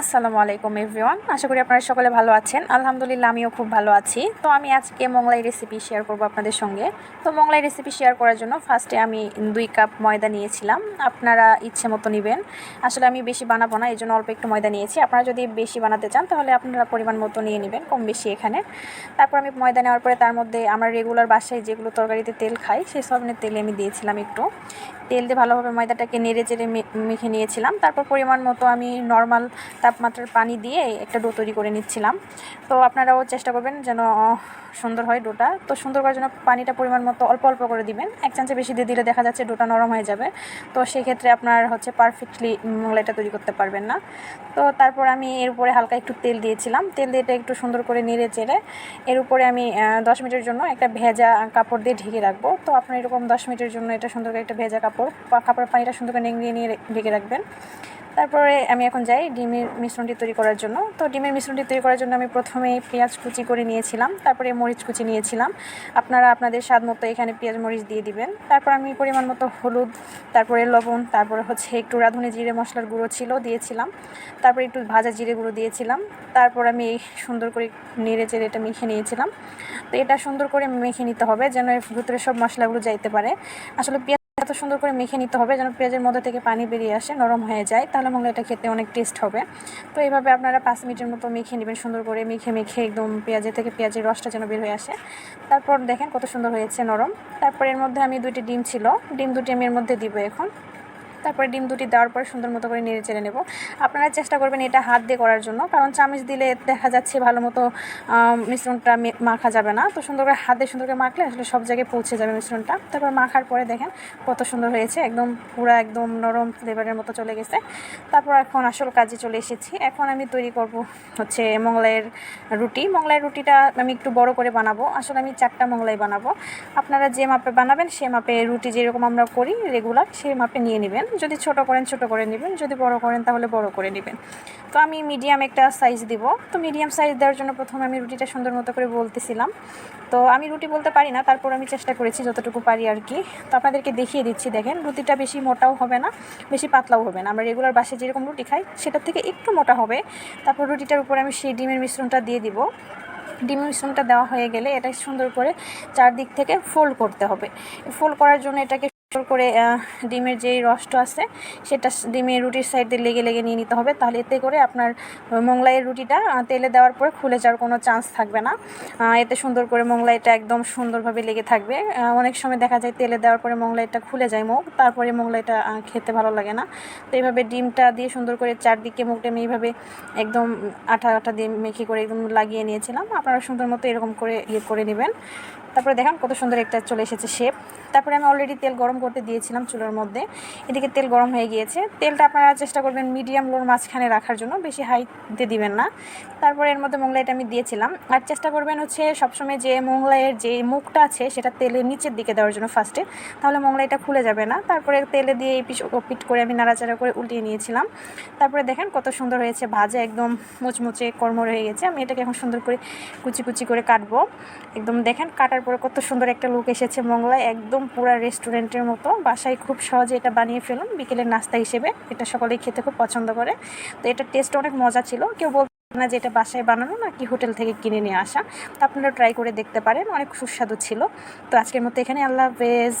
আসসালামু আলাইকুম এভরিওয়ান আশা করি আপনারা সকলে ভালো আছেন। আলহামদুলিল্লাহ, আমিও খুব ভালো আছি। তো আমি আজকে মোংলাই রেসিপি শেয়ার করব আপনাদের সঙ্গে। তো মোংলাই রেসিপি শেয়ার করার জন্য ফার্স্টে আমি দুই কাপ ময়দা নিয়েছিলাম। আপনারা ইচ্ছে মতো নেবেন। আসলে আমি বেশি বানাবো না এই জন্য অল্প একটু ময়দা নিয়েছি। আপনারা যদি বেশি বানাতে চান, তাহলে আপনারা পরিমাণ মতো নিয়ে নেবেন, কম বেশি এখানে। তারপর আমি ময়দা নেওয়ার পরে তার মধ্যে আমরা রেগুলার বাসায় যেগুলো তরকারিতে তেল খাই সেই সব তেলে আমি দিয়েছিলাম একটু। তেল দিয়ে ভালোভাবে ময়দাটাকে নেড়ে চেড়ে মেখে নিয়েছিলাম। তারপর পরিমাণ মতো আমি নর্মাল তাপমাত্রার পানি দিয়ে একটা ডো তৈরি করে নিচ্ছিলাম। তো আপনারাও চেষ্টা করবেন যেন সুন্দর হয় ডোটা। তো সুন্দর করার জন্য পানিটা পরিমাণ মতো অল্প অল্প করে দিবেন। এক চামচে বেশি দিয়ে দিলে দেখা যাচ্ছে ডোটা নরম হয়ে যাবে। তো সেক্ষেত্রে আপনার হচ্ছে পারফেক্টলি মোগলাইটা তৈরি করতে পারবেন না। তো তারপর আমি এর উপরে হালকা একটু তেল দিয়েছিলাম। তেল দিয়ে এটা একটু সুন্দর করে নেড়ে চেড়ে এর উপরে আমি দশ মিনিটের জন্য একটা ভেজা কাপড় দিয়ে ঢেকে রাখব। তো আপনার এরকম দশ মিনিটের জন্য এটা সুন্দর করে একটা ভেজা কাপড় কাপড়ের পানিটা সুন্দর করে নেংড়িয়ে নিয়ে ঢেকে রাখবেন। তারপরে আমি এখন যাই ডিমের মিশ্রণটি তৈরি করার জন্য। তো ডিমের মিশ্রণটি তৈরি করার জন্য আমি প্রথমে পেঁয়াজ কুচি করে নিয়েছিলাম, তারপরে মরিচ কুচি নিয়েছিলাম। আপনারা আপনাদের স্বাদ মতো এখানে পেঁয়াজ মরিচ দিয়ে দিবেন। তারপর আমি পরিমাণ মতো হলুদ, তারপরে লবণ, তারপরে হচ্ছে একটু রাঁধুনি জিরে মশলার গুঁড়ো ছিল দিয়েছিলাম। তারপরে একটু ভাজা জিরে গুঁড়ো দিয়েছিলাম। তারপর আমি এই সুন্দর করে নেড়ে চেড়ে এটা মেখে নিয়েছিলাম। তো এটা সুন্দর করে মেখে নিতে হবে যেন এর ভিতরে সব মশলাগুলো যাইতে পারে। আসলে পেঁয়াজ এত সুন্দর করে মেখে নিতে হবে যেন পেঁয়াজের মধ্যে থেকে পানি বেরিয়ে আসে, নরম হয়ে যায়। তাহলে মনে এটা খেতে অনেক টেস্ট হবে। তো এইভাবে আপনারা পাঁচ মিনিটের মতো মেখে নেবেন, সুন্দর করে মেখে মেখে একদম পেঁয়াজের থেকে পেঁয়াজের রসটা যেন বের হয়ে আসে। তারপর দেখেন কত সুন্দর হয়েছে নরম। তারপর এর মধ্যে আমি দুইটি ডিম ছিল, ডিম দুটি আমি এর মধ্যে দিব এখন। তারপরে ডিম দুটি দেওয়ার পরে সুন্দর মতো করে নেড়ে চেড়ে নেব। আপনারা চেষ্টা করবেন এটা হাত দিয়ে করার জন্য, কারণ চামচ দিলে দেখা যাচ্ছে ভালো মতো মিশ্রণটা মাখা যাবে না। তো সুন্দর করে হাত সুন্দর করে মাখলে আসলে সব জায়গায় পৌঁছে যাবে মিশ্রণটা। তারপর মাখার পরে দেখেন কত সুন্দর হয়েছে, একদম পুরো একদম নরম ফ্লেভারের মতো চলে গেছে। তারপর এখন আসল কাজে চলে এসেছি। এখন আমি তৈরি করব হচ্ছে মোগলাইয়ের রুটি। মোগলাইয়ের রুটিটা আমি একটু বড় করে বানাবো। আসলে আমি চারটা মোগলাই বানাবো। আপনারা যে মাপে বানাবেন সে মাপে রুটি যেরকম আমরা করি রেগুলার সেই মাপে নিয়ে নেবেন। যদি ছোট করেন, ছোট করে নেবেন। যদি বড় করেন, তাহলে বড় করে নেবেন। তো আমি মিডিয়াম একটা সাইজ দিব। তো মিডিয়াম সাইজ দেওয়ার জন্য প্রথমে আমি রুটিটা সুন্দর মতো করে বলতেছিলাম। তো আমি রুটি বলতে পারি না, তারপর আমি চেষ্টা করেছি যতটুকু পারি আর কি। তো আপনাদেরকে দেখিয়ে দিচ্ছি, দেখেন। রুটিটা বেশি মোটাও হবে না, বেশি পাতলাও হবে না। আমরা রেগুলার বাসে যেরকম রুটি খাই, সেটার থেকে একটু মোটা হবে। তারপর রুটিটার উপরে আমি সেই ডিমের মিশ্রণটা দিয়ে দিব। ডিমের মিশ্রণটা দেওয়া হয়ে গেলে এটা সুন্দর করে চারদিক থেকে ফোল্ড করতে হবে। ফোল্ড করার জন্য এটাকে করে ডিমের যেই রসটা আছে, সেটা ডিমের রুটির সাইডে লেগে লেগে নিয়ে নিতে হবে। তাহলে এতে করে আপনার মোংলাইয়ের রুটিটা তেলে দেওয়ার পরে খুলে যাওয়ার কোনো চান্স থাকবে না। এতে সুন্দর করে মোংলাইটা একদম সুন্দরভাবে লেগে থাকবে। অনেক সময় দেখা যায় তেলে দেওয়ার পরে মোংলাইটা খুলে যায় মুখ, তারপরে মোংলাইটা খেতে ভালো লাগে না। তো এইভাবে ডিমটা দিয়ে সুন্দর করে চারদিকে মুখটা আমি এইভাবে একদম আঠা আঠা দিয়ে মেখে করে একদম লাগিয়ে নিয়েছিলাম। আপনারা সুন্দর মতো এরকম করে ইয়ে করে নেবেন। তারপরে দেখেন কত সুন্দর একটা চলে এসেছে শেপ তারপরে আমি অলরেডি তেল গরম করতে দিয়েছিলাম চুলার মধ্যে। এদিকে তেল গরম হয়ে গিয়েছে। তেলটা আপনারা চেষ্টা করবেন মিডিয়াম লোর মাঝখানে রাখার জন্য, বেশি হাইতে দিবেন না। তারপরে এর মধ্যে মোংলাইটা আমি দিয়েছিলাম। আর চেষ্টা করবেন হচ্ছে সবসময় যে মোংলাইয়ের যে মুখটা আছে, সেটা তেলের নিচের দিকে দেওয়ার জন্য ফার্স্টে তাহলে মোংলাইটা খুলে যাবে না। তারপরে তেলে দিয়ে এই পিট করে আমি নাড়াচাড়া করে উল্টিয়ে নিয়েছিলাম। তারপরে দেখেন কত সুন্দর হয়েছে। ভাজা একদম মুচমুচে কর্ম রয়ে গেছে। আমি এটাকে এখন সুন্দর করে কুচি কুচি করে কাটবো। একদম দেখেন কাটার পরে কত সুন্দর একটা লুক এসেছে মংলায়, একদম পুরা রেস্টুরেন্টের মতো। বাসায় খুব সহজে এটা বানিয়ে ফেলুন, বিকেলের নাস্তা হিসেবে। এটা সকলেই খেতে খুব পছন্দ করে। তো এটা টেস্ট অনেক মজা ছিল। কেউ বল না যে এটা বাসায় বানানো, নাকি হোটেল থেকে কিনে নিয়ে আসা। তো আপনারা ট্রাই করে দেখতে পারেন, অনেক সুস্বাদু ছিল। তো আজকের মতো এখানে, আল্লাহ হাফেজ।